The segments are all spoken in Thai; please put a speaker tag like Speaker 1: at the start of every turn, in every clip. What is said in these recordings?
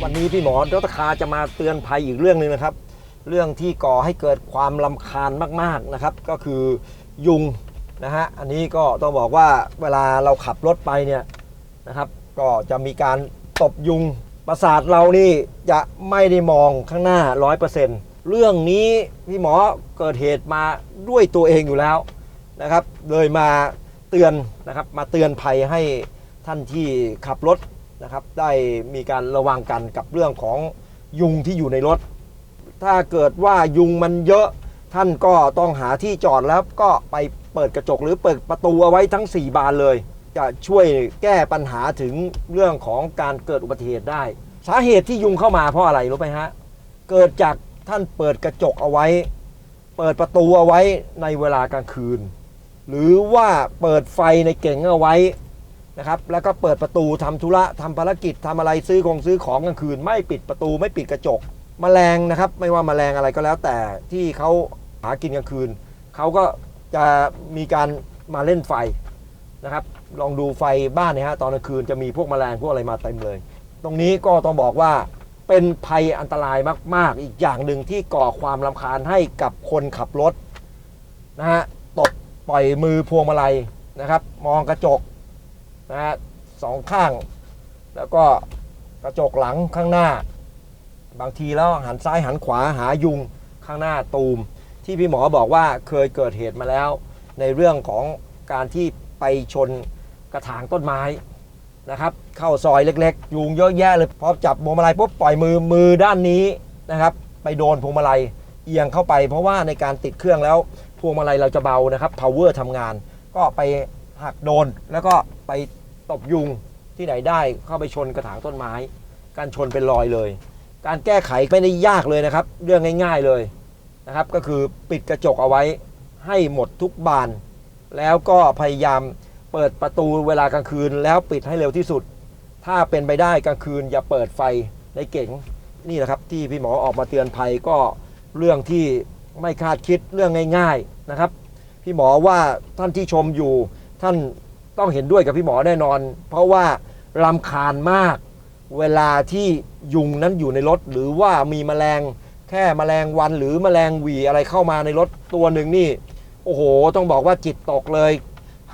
Speaker 1: วันนี้พี่หมอดรคาจะมาเตือนภัยอีกเรื่องหนึ่งนะครับ เรื่องที่ก่อให้เกิดความลำคาญมากๆนะครับ ก็คือยุงนะฮะอันนี้ก็ต้องบอกว่าเวลาเราขับรถไปเนี่ยนะครับ ก็จะมีการตบยุงประสาทเรานี่จะไม่ได้มองข้างหน้า 100%เรื่องนี้พี่หมอเกิดเหตุมาด้วยตัวเองอยู่แล้วนะครับ เลยมาเตือนนะครับมาเตือนภัยให้ท่านที่ขับรถ นะครับได้มีการระวังกันกับเรื่องของยุงที่อยู่ในรถ ถ้าเกิดว่ายุงมันเยอะท่านก็ต้องหาที่จอดแล้วก็ไปเปิดกระจกหรือเปิดประตูเอาไว้ทั้ง 4 บานเลย จะช่วยแก้ปัญหาถึงเรื่องของการเกิดอุบัติเหตุได้ สาเหตุที่ยุงเข้ามาเพราะอะไรรู้ไหมฮะเกิดจากท่านเปิดกระจกเอาไว้ เปิดประตูเอาไว้ในเวลากลางคืน หรือว่าเปิดไฟในเก่งเอาไว้ นะครับแล้วก็เปิดประตูทำธุระทำภารกิจทำอะไรซื้อของซื้อของกลางคืน ไม่ปิดประตูไม่ปิดกระจกแมลงนะครับ ไม่ว่าแมลงอะไรก็แล้วแต่ที่เขาหากินกลางคืนเขาก็จะมีการมาเล่นไฟนะครับลองดูไฟบ้านนี่ยฮะตอนกลางคืนจะมีพวกแมลงพวกอะไรมาเต็มเลย ตรงนี้ก็ต้องบอกว่าเป็นภัยอันตรายมาก ๆ อีกอย่างหนึ่งที่ก่อความรำคาญให้กับคนขับรถนะฮะตบปล่อยมือพวงมาลัยนะครับ มองกระจก นะฮะสองข้าง แล้วก็กระจกหลังข้างหน้า บางทีแล้วหันซ้ายหันขวาหายุงข้างหน้าตูม ที่พี่หมอบอกว่าเคยเกิดเหตุมาแล้ว ในเรื่องของการที่ไปชนกระถางต้นไม้นะครับเข้าซอยเล็กๆ ยุงเยอะแยะเลยพอจับพวงมาลัยปุ๊บปล่อยมือมือด้านนี้นะครับไปโดนพวงมาลัยเอียงเข้าไป เพราะว่าในการติดเครื่องแล้วพวงมาลัยเราจะเบานะครับ power ทำงาน ก็ไปหักโดนแล้วก็ไป ตบยุงที่ไหนได้เข้าไปชนกระถางต้นไม้ การชนเป็นรอยเลย การแก้ไขไม่ได้ยากเลยนะครับ เรื่องง่าย ๆเลยนะครับ ก็คือปิดกระจกเอาไว้ให้หมดทุกบาน แล้วก็พยายามเปิดประตูเวลากลางคืน แล้วปิดให้เร็วที่สุด ถ้าเป็นไปได้กลางคืนอย่าเปิดไฟในเก๋งนี่แหละครับที่พี่หมอออกมาเตือนภัยก็เรื่องที่ไม่คาดคิดเรื่องง่าย ๆนะครับ พี่หมอว่าท่านที่ชมอยู่ท่าน ต้องเห็นด้วยกับพี่หมอแน่นอน เพราะว่ารำคาญมาก เวลาที่ยุงนั้นอยู่ในรถ หรือว่ามีแมลงแค่แมลงวันหรือแมลงหวีอะไรเข้ามาในรถตัวหนึ่งนี่ โอ้โห ต้องบอกว่าจิตตกเลย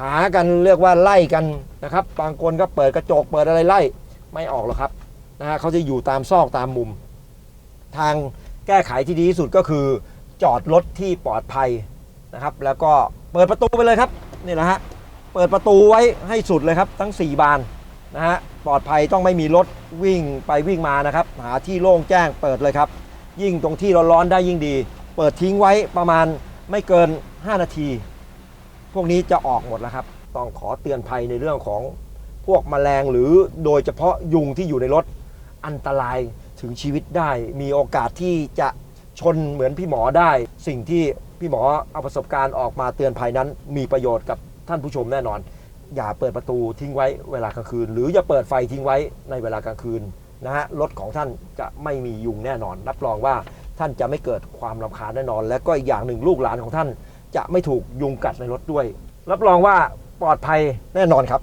Speaker 1: หากันเรียกว่าไล่กันนะครับ บางคนก็เปิดกระจกเปิดอะไรไล่ ไม่ออกหรอกครับนะฮะเขาจะอยู่ตามซอกตามมุม ทางแก้ไขที่ดีที่สุดก็คือ จอดรถที่ปลอดภัยนะครับ แล้วก็เปิดประตูไปเลยครับนี่แหละฮะ ปิดประตูไว้ให้สุดเลยครับ ทั้ง 4 บานนะฮะปลอดภัยต้องไม่มีรถวิ่งไปวิ่งมานะครับ หาที่โล่งแจ้งเปิดเลยครับ ยิ่งตรงที่ร้อนๆได้ยิ่งดี เปิดทิ้งไว้ประมาณไม่เกิน 5 นาที พวกนี้จะออกหมดแล้วครับ ต้องขอเตือนภัยในเรื่องของพวกแมลงหรือโดยเฉพาะยุงที่อยู่ในรถอันตรายถึงชีวิตได้ มีโอกาสที่จะชนเหมือนพี่หมอได้ สิ่งที่พี่หมอเอาประสบการณ์ออกมาเตือนภัยนั้นมีประโยชน์กับ ท่านผู้ชมแน่นอน อย่าเปิดประตูทิ้งไว้เวลากลางคืน หรืออย่าเปิดไฟทิ้งไว้ในเวลากลางคืนนะฮะรถของท่านจะไม่มียุงแน่นอน รับรองว่าท่านจะไม่เกิดความรำคาญแน่นอน และก็อีกอย่างหนึ่งลูกหลานของท่าน จะไม่ถูกยุงกัดในรถด้วย รับรองว่าปลอดภัยแน่นอนครับ